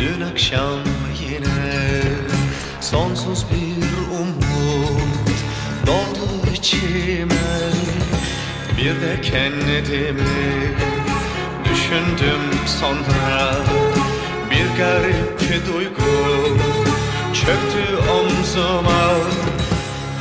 Dün akşam yine sonsuz bir umut doldu içime. Bir de kendimi düşündüm sonra. Bir garip duygu çöktü omzuma.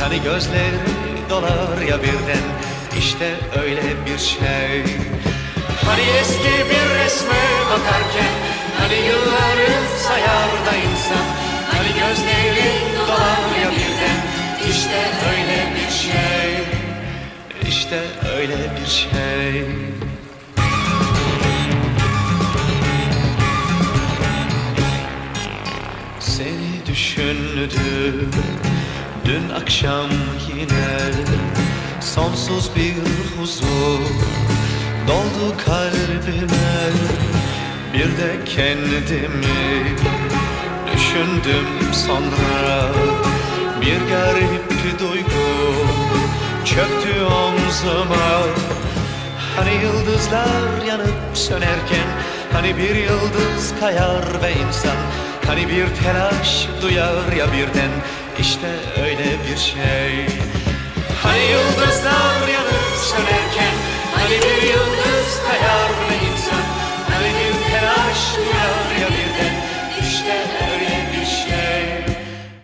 Hani gözleri dolar ya birden İşte öyle bir şey. Hani eski bir resme bakarken Hani yılları sayar da insan. Hani gözleri dolar ya birden İşte öyle bir şey. İşte öyle bir şey. Seni düşündüm dün akşam yine Sonsuz bir huzur doldu kalbime. Bir de kendimi düşündüm sonra. Bir garip duygu çöktü omzuma. Hani yıldızlar yanıp sönerken Hani bir yıldız kayar ve insan Hani bir telaş duyar ya birden işte öyle bir şey. Hani yıldızlar yanıp sönerken